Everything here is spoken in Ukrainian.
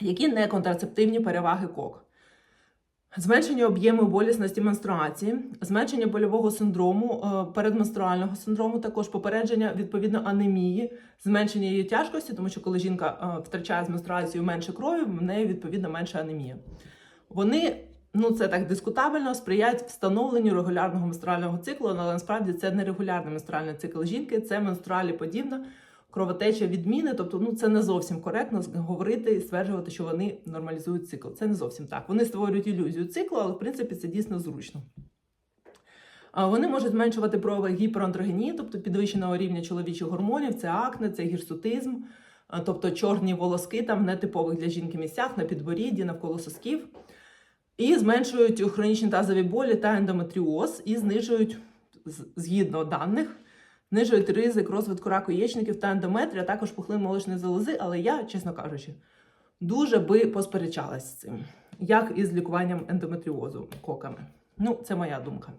Які неконтрацептивні переваги кок? Зменшення об'єму болісності менструації, зменшення больового синдрому, е, передменструального синдрому, також попередження відповідно анемії, зменшення її тяжкості, тому що коли жінка е, втрачає з менструацією менше крові, в неї відповідно менша анемія. Вони, ну це так дискутабельно, сприяють встановленню регулярного менструального циклу, але насправді це не регулярний менструальний цикл жінки, це менструалі подібна кровотеча відміни. Тобто, ну це не зовсім коректно говорити і стверджувати, що вони нормалізують цикл. Це не зовсім так. Вони створюють ілюзію циклу, але в принципі це дійсно зручно. Вони можуть зменшувати прояви гіперандрогенії, тобто підвищеного рівня чоловічих гормонів, це акне, це гірсутизм, тобто чорні волоски там в нетипових для жінки місцях, на підборідді, навколо сосків. І зменшують хронічні тазові болі та ендометріоз, і знижують, згідно даних, знижують ризик розвитку раку яєчників та ендометрія, а також пухлин молочної залози. Але я, чесно кажучи, дуже би посперечалась з цим, як із лікуванням ендометріозу коками. Ну, це моя думка.